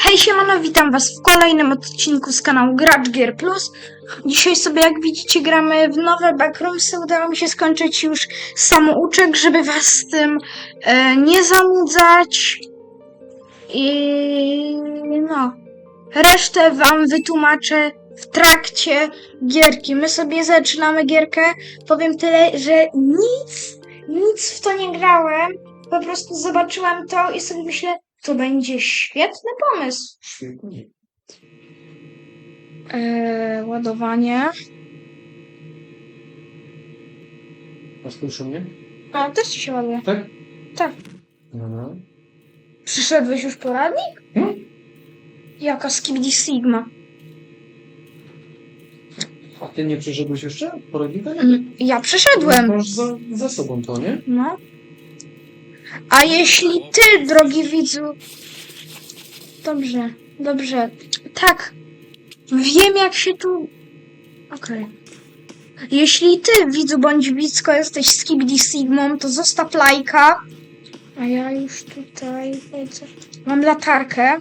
Hej siemano, witam was w kolejnym odcinku z kanału Gracz Gear Plus. Dzisiaj sobie, jak widzicie, gramy w nowe backroomsy. Udało mi się skończyć już samouczek, żeby was z tym e, nie zanudzać. I no, resztę wam wytłumaczę w trakcie gierki. My sobie zaczynamy gierkę. Powiem tyle, że nic, nic w to nie grałem. Po prostu zobaczyłam to i sobie myślę, to będzie świetny pomysł. Świetnie. Eee, ładowanie. A słyszy mnie? A, też ci się ładuje. Tak? Tak. Dobra. Przyszedłeś już poradnik? Hmm? Jaka skibidi Sigma. A ty nie przeszedłeś jeszcze poradnika? Mm, Ja przeszedłem. Masz za, za sobą to, nie? No. A jeśli ty, drogi widzu... Dobrze, dobrze. Tak. Wiem, jak się tu... Okej. Jeśli ty, widzu bądź widzko, jesteś Skibidi Sigmą, to zostaw lajka. A ja już tutaj... widzę. Mam latarkę.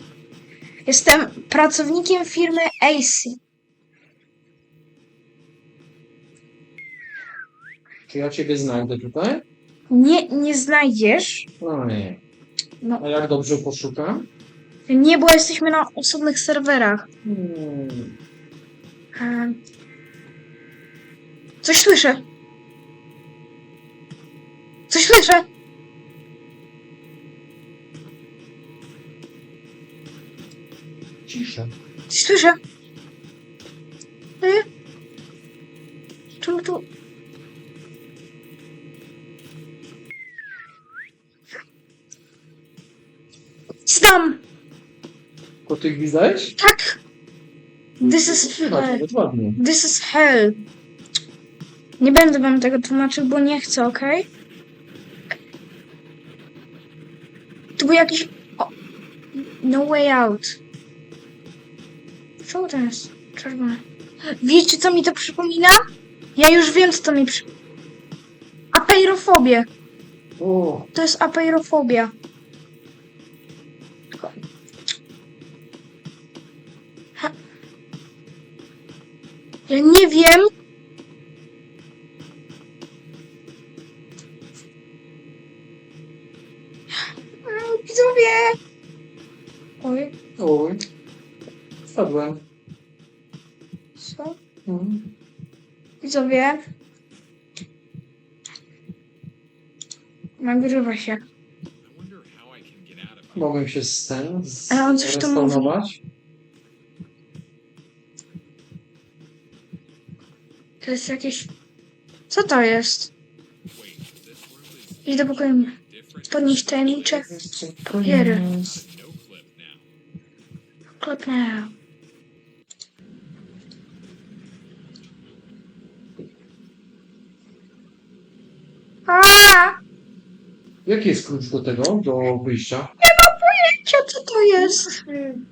Jestem pracownikiem firmy AC. Czy ja ciebie znajdę tutaj? Nie, nie znajdziesz. No nie. No. A jak dobrze poszukam? Nie, bo jesteśmy na osobnych serwerach. Hmm. E, Coś słyszę. Coś słyszę. Ciszę. Coś słyszę. Y? Ty gwizdałeś? Tak! This is Chyba, hell. This is hell. Nie będę wam tego tłumaczył, bo nie chcę, okej? To był jakiś... O. No way out. Co to jest? Czerwone. Wiecie, co mi to przypomina? Ja już wiem, co to mi przy... Apeirofobię. O, To jest apeirofobia. Ja nie wiem. Mm, Widzowie. Oj, oj. Wpadłem. co? Mhm. Widzowie. Nagrywa się. Mogłem się z ten Ale on coś tu mówi. zrestaurować. To jest jakieś... Co to jest? Idź do pokoju. Podnieść tajemnicze papiery. Klepnę. A! Jaki jest klucz do tego, do wyjścia? Cia, co to jest? No jest, nie ma pytania.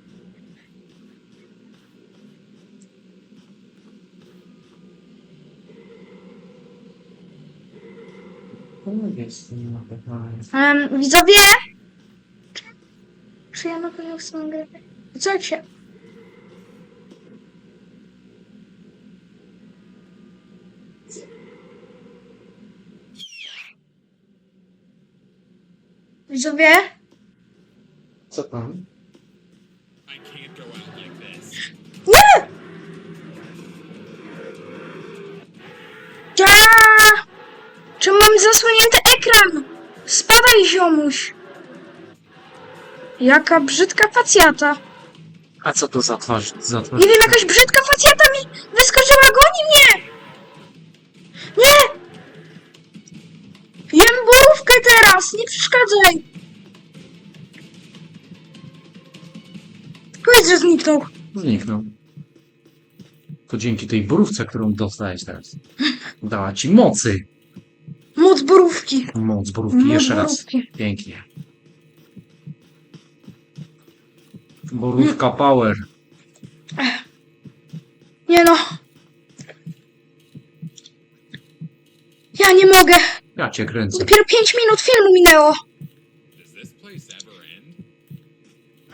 Um, widzowie? Czy ja na pewno chcę grać? Co jak się... Widzowie? Co tam? Czy mam zasłonięty ekran? Spadaj, ziomuś! Jaka brzydka facjata. A co to za twarz? Za twarz? Nie wiem, jakaś brzydka facjata mi wyskoczyła, goni mnie! Nie! Jem borówkę teraz, nie przeszkadzaj! Powiedz, że zniknął. Zniknął. To dzięki tej borówce, którą dostałeś teraz. Dała ci mocy. Moc borówki. Moc borówki. Moc Jeszcze raz. borówki. Pięknie. Borówka power. Nie no. Ja nie mogę. Ja cię kręcę. Dopiero 5 minut filmu minęło.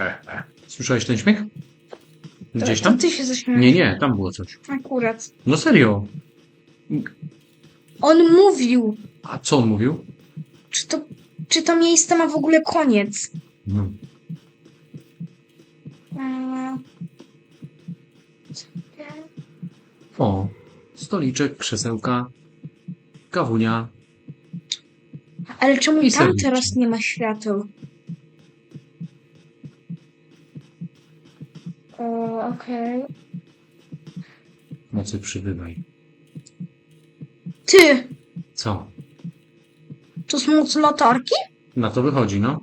E, e. Słyszałeś ten śmiech? Gdzieś tam? ty się zaśmiałeś. Nie, nie, tam było coś. Akurat. No serio. On mówił, A co on mówił? czy to, czy to miejsce ma w ogóle koniec. No. O, stoliczek, krzesełka, kawunia. Ale czemu I tam teraz nie ma świateł? Okej. Mocy przybywaj. Ty, Co? To są moc latarki? Na to wychodzi, no.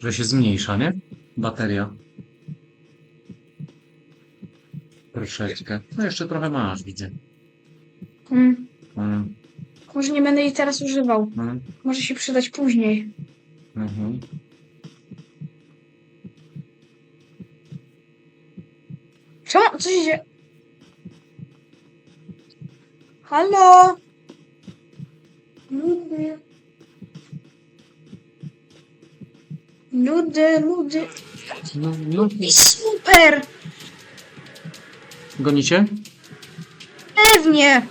Że się zmniejsza, nie? Bateria. Troszeczkę. No jeszcze trochę masz, widzę. Hmm. Mm, Może nie będę jej teraz używał. mm, Może się przydać później. mhm. Czemu? Co się dzieje? Halo? Ludy. Ludy, ludy. No, no. I super! Gonicie? Pewnie!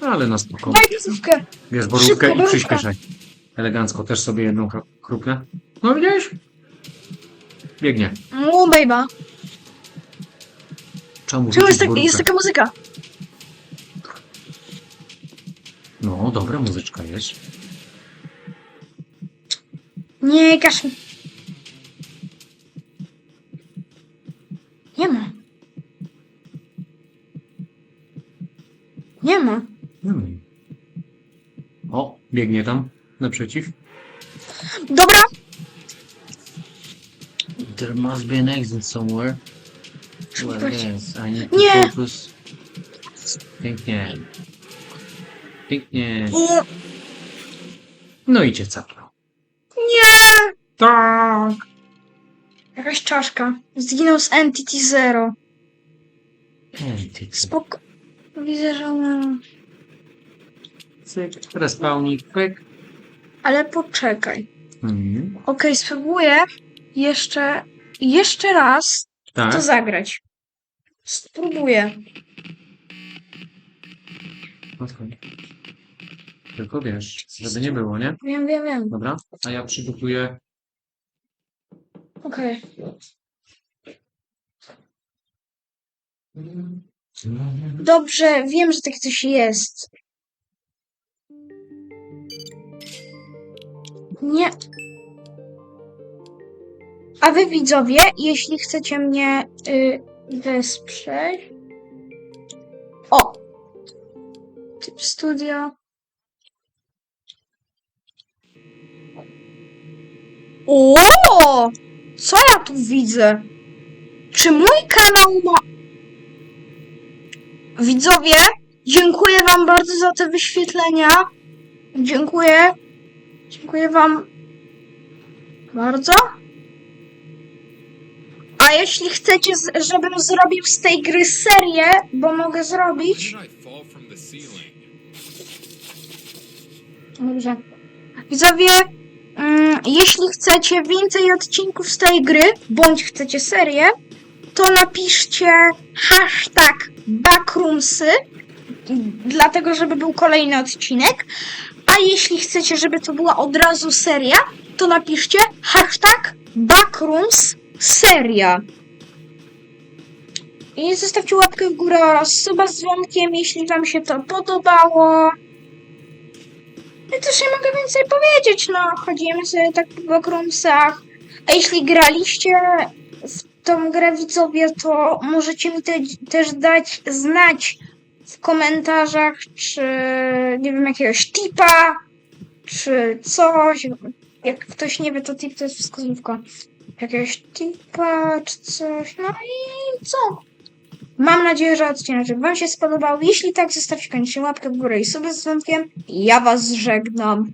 Ale na spoko. Daj pizzówkę. Bierz borówkę Szybko, i przyspieszaj. Elegancko. Też sobie jedną chrupnę. No widziałeś? Biegnie. O, bejba. Czemu Czemu jest, tak, jest taka muzyka? No, dobra muzyczka jest. Nie, każ mi. Nie ma. Nie ma. Hmm. O, biegnie tam. Naprzeciw. Dobra, There must be an exit somewhere. Szukać. yes, I need to Nie. focus. Pięknie. Pięknie. No i cię capnął. nie! Tak. Jakaś czaszka. Zginął z Entity Zero. Entity. Spoko. Widzę, że ona... Cyk. Respawnik. Pyk. Ale poczekaj. Mhm. Okej, spróbuję jeszcze... Jeszcze raz Tak. to zagrać. Spróbuję. Okej. Tylko wiesz, żeby nie było, nie? Wiem, wiem, wiem. Dobra. A ja przygotuję. Okej. Dobrze, wiem, że takie coś jest. Nie. A wy widzowie, jeśli chcecie mnie y, wesprzeć. O! Typ studio. O! Co ja tu widzę? Czy mój kanał ma. Widzowie, dziękuję Wam bardzo za te wyświetlenia. Dziękuję. Dziękuję Wam bardzo. A jeśli chcecie, żebym zrobił z tej gry serię, bo mogę zrobić. Dobrze. Widzowie, jeśli chcecie więcej odcinków z tej gry, bądź chcecie serię, to napiszcie hashtag backroomsy, dlatego żeby był kolejny odcinek. A jeśli chcecie, żeby to była od razu seria, to napiszcie hashtag backrooms seria. I zostawcie łapkę w górę oraz suba z dzwonkiem, jeśli wam się to podobało. Ja też nie mogę więcej powiedzieć, no. Chodzimy sobie tak po backroomsach. A jeśli graliście w tą grę widzowie, to możecie mi te, też dać znać w komentarzach, czy nie wiem, jakiegoś tipa, czy coś. Jak ktoś nie wie, to tip to jest wskazówka. Jakiegoś tipa, czy coś. No i co? Mam nadzieję, że odcinek Wam się spodobał. Jeśli tak, zostawcie koniecznie łapkę w górę i sobie z dzwonkiem. Ja Was żegnam.